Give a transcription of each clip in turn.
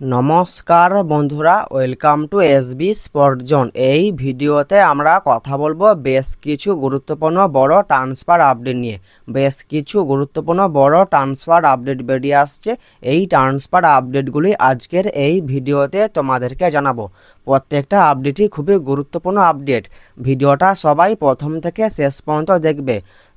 নমস্কার বন্ধুরা welcome to S SB sportzone এই ভিডিওতে আমরা কথা বলব বেশ কিছু গুরুত্বপূর্ণ বড় ট্রান্সফার আপডেট নিয়ে। বেশ কিছু গুরুত্বপূর্ণ বড় ট্রান্সফার আপডেট বেরিয়ে আসছে। এই ট্রান্সফার আপডেটগুলি আজকের এই ভিডিওতে তোমাদেরকে জানাব। প্রত্যেকটা আপডেটই খুবই গুরুত্বপূর্ণ আপডেট ভিডিওটা সবাই প্রথম থেকে শেষ পর্যন্ত দেখবে।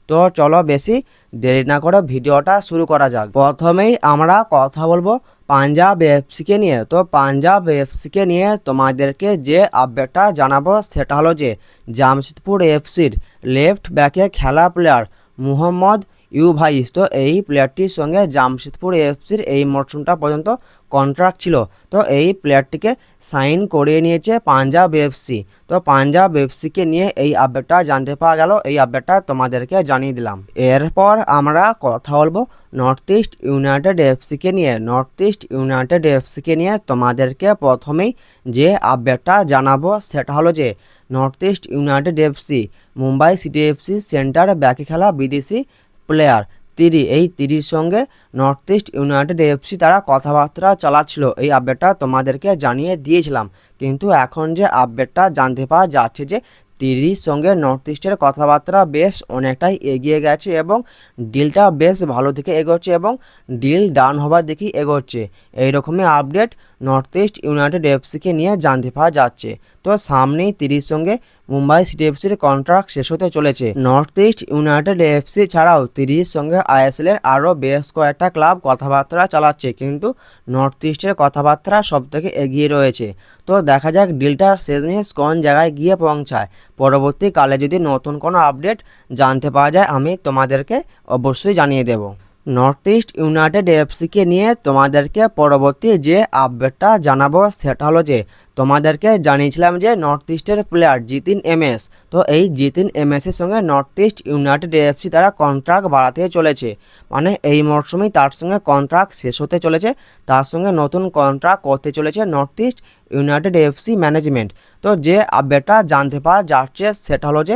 তো চলো বেশি দেরি না করে ভিডিওটা শুরু করা যাক। প্রথমেই আমরা কথা বলব পাঞ্জাব এফসিকে নিয়ে। তো পাঞ্জাব এফসিকে নিয়ে তোমাদেরকে যে আপডেটটা জানাব সেটা হলো যে, জামশেদপুর এফসির লেফট ব্যাকে খেলা প্লেয়ার মুহম্মদ ইউভাইস তো এই প্লেয়ারটির সঙ্গে জামশেদপুর এফসির এই মরশুমটা পর্যন্ত কন্ট্রাক্ট ছিল। তো এই প্লেয়ারটিকে সাইন করিয়ে নিয়েছে পাঞ্জাব এফসি তো পাঞ্জাব এফসিকে নিয়ে এই আপডেটটা জানতে পাওয়া গেল। এই আপডেটটা তোমাদেরকে জানিয়ে দিলাম। এরপর আমরা কথা বলব নর্থ ইস্ট ইউনাইটেড এফসিকে নিয়ে। নর্থ ইস্ট ইউনাইটেড এফসিকে নিয়ে তোমাদেরকে প্রথমেই যে আপডেটটা জানাব সেটা হলো যে north east united FC Mumbai city FC centre ব্যাকে খেলা বিদেশি প্লেয়ার তিরি, এই তিরির সঙ্গে নর্থ ইস্ট ইউনাইটেড এফসি তারা কথাবার্তা চালাচ্ছিল। এই আপডেটটা তোমাদেরকে জানিয়ে দিয়েছিলাম। কিন্তু এখন যে আপডেটটা জানতে পাওয়া যাচ্ছে যে তিরির সঙ্গে নর্থ ইস্টের কথাবার্তা বেশ অনেকটাই এগিয়ে গেছে এবং ডিলটা বেশ ভালো দিকে এগোচ্ছে এবং ডিল ডান হবার দিকেই এগোচ্ছে। এইরকমই আপডেট নর্থ ইস্ট ইউনাইটেড এফসিকে নিয়ে জানতে পাওয়া যাচ্ছে। তো সামনেই তিরিশ সঙ্গে মুম্বাই সিটি এফসির কন্ট্রাক্ট শেষ হতে চলেছে। নর্থ ইস্ট ইউনাইটেড এফসি ছাড়াও তিরিশ সঙ্গে আইএসএল এর আরও বেশ কয়েকটা ক্লাব কথাবার্তা চালাচ্ছে। কিন্তু নর্থ ইস্টের কথাবার্তা সব থেকে এগিয়ে রয়েছে। তো দেখা যাক ডিলটার শেষমেশ কোন জায়গায় গিয়ে পৌঁছায়। পরবর্তীকালে যদি নতুন কোনো আপডেট জানতে পাওয়া যায়, আমি তোমাদেরকে অবশ্যই জানিয়ে দেব। নর্থ ইস্ট ইউনাইটেড এফসিকে নিয়ে তোমাদেরকে পরবর্তী যে আপডেটটা জানাব সেটা হলো যে, তোমাদেরকে জানিয়েছিলাম যে নর্থ ইস্টের প্লেয়ার জিতিন এমএস তো এই জিতিন এমএসের সঙ্গে নর্থ ইস্ট ইউনাইটেড এফসি তারা কন্ট্রাক্ট বাড়াতে চলেছে। মানে এই মরশুমেই তার সঙ্গে কন্ট্রাক্ট শেষ হতে চলেছে। তার সঙ্গে নতুন কন্ট্রাক্ট করতে চলেছে north east united FC management তো যে আপডেটটা জানতে পাওয়া যাচ্ছে সেটা হলো যে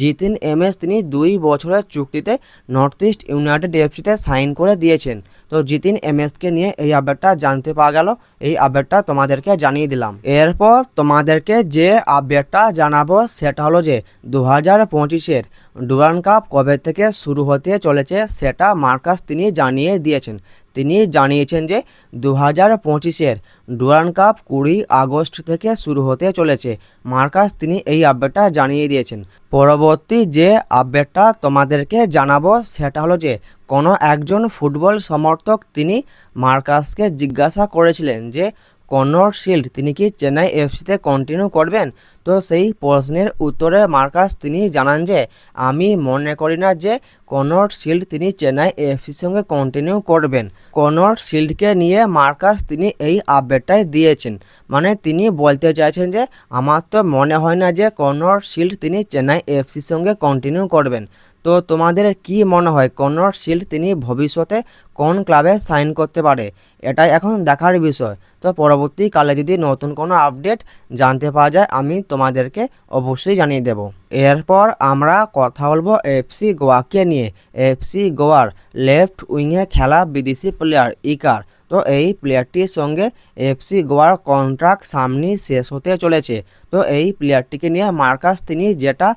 জিতিন এমএস তিনি দুই বছরের চুক্তিতে নর্থ ইস্ট ইউনাইটেড এফসিতে সাইন করে দিয়েছেন। তো জিতিন এমএসকে নিয়ে এই আপডেটটা জানতে পাওয়া গেল। এই আপডেটটা তোমাদেরকে জানিয়ে দিলাম। এরপর তোমাদেরকে যে আপডেটটা জানাব সেটা হলো যে দু হাজার পঁচিশের ডুরান কাপ কবে থেকে শুরু হতে চলেছে সেটা মার্কাস তিনি জানিয়ে দিয়েছেন। তিনি জানিয়েছেন যে দু হাজার পঁচিশের ডুরান কাপ কুড়ি আগস্ট থেকে শুরু হতে চলেছে। মার্কাস, তিনি এই আপডেটটা জানিয়ে দিয়েছেন। পরবর্তী যে আপডেটটা তোমাদেরকে জানাব, সেটা হলো যে কোনো একজন ফুটবল সমর্থক তিনি মার্কাসকে জিজ্ঞাসা করেছিলেন যে কনর শিল্ড, তিনি কি চেন্নাই এফসিতে কন্টিনিউ করবেন? তো সেই প্রশ্নের উত্তরে মার্কাস তিনি জানান যে, আমি মনে করি না যে কনর শিল্ড তিনি চেন্নাই এফসির সঙ্গে কন্টিনিউ করবেন। কনর শিল্ডকে নিয়ে মার্কাস তিনি এই আপডেটটাই দিয়েছেন। মানে তিনি বলতে চাইছেন যে, আমার তো মনে হয় না যে কনর শিল্ড তিনি চেন্নাই এফসির সঙ্গে কন্টিনিউ করবেন। তো তোমাদের কি মনে হয় কনর শিল্ড তিনি ভবিষ্যতে কোন ক্লাবে সাইন করতে পারে? এটাই এখন দেখার বিষয়। তো পরবর্তীকালে যদি নতুন কোনো আপডেট জানতে পাওয়া যায়, আমি তোমাদেরকে অবশ্যই জানিয়ে দেব। এরপর আমরা কথা বলব এফসি গোয়াকে নিয়ে। এফসি গোয়ার লেফট উইংয়ে খেলা বিদেশি প্লেয়ার ইকার তো এই প্লেয়ারটির সঙ্গে এফসি গোয়ার কন্ট্রাক্ট সামনেই শেষ হতে চলেছে। তো এই প্লেয়ারটিকে নিয়ে মার্কাস তিনি যেটা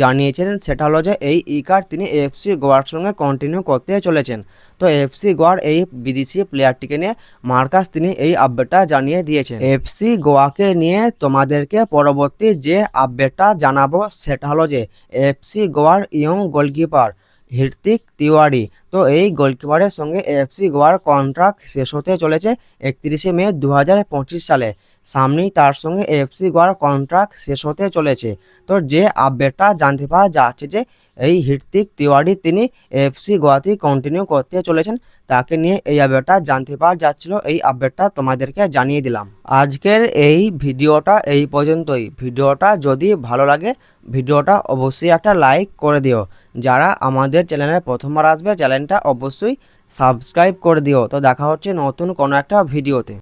জানিয়েছেন সেটা হলো যে এই ইকার তিনি এফসি গোয়ার সঙ্গে কন্টিনিউ করতে চলেছেন। তো এফসি গোয়ার এই বিদেশি প্লেয়ারটিকে নিয়ে মার্কাস তিনি এই আপডেটটা জানিয়ে দিয়েছেন। এফসি গোয়াকে নিয়ে তোমাদেরকে পরবর্তী যে আপডেটটা জানাব সেটা হলো যে এফসি গোয়ার ইয়ং গোলকিপার হৃতিক তিওয়ারি তো এই গোলকিপারের সঙ্গে এফসি গোয়ার কন্ট্রাক্ট শেষ হতে চলেছে একত্রিশে মে দু হাজার পঁচিশ সালে। সামনেই তার সঙ্গে এফসি গোয়ার কন্ট্রাক্ট শেষ হতে চলেছে। তো যে আপডেটটা জানতে পাওয়া যাচ্ছে যে এই হৃতিক তিওয়ারি তিনি এফসি গোয়াতেই কন্টিনিউ করতে চলেছেন, তাকে নিয়ে এই আপডেটটা জানতে পাওয়া যাচ্ছিল। এই আপডেটটা তোমাদেরকে জানিয়ে দিলাম। আজকের এই ভিডিওটা এই পর্যন্তই। ভিডিওটা যদি ভালো লাগে, ভিডিওটা অবশ্যই একটা লাইক করে দিও। যারা আমাদের চ্যানেলে প্রথমবার আসবে চ্যানেলটা অবশ্যই সাবস্ক্রাইব করে দিও। তো দেখা হচ্ছে নতুন কোনো একটা ভিডিওতে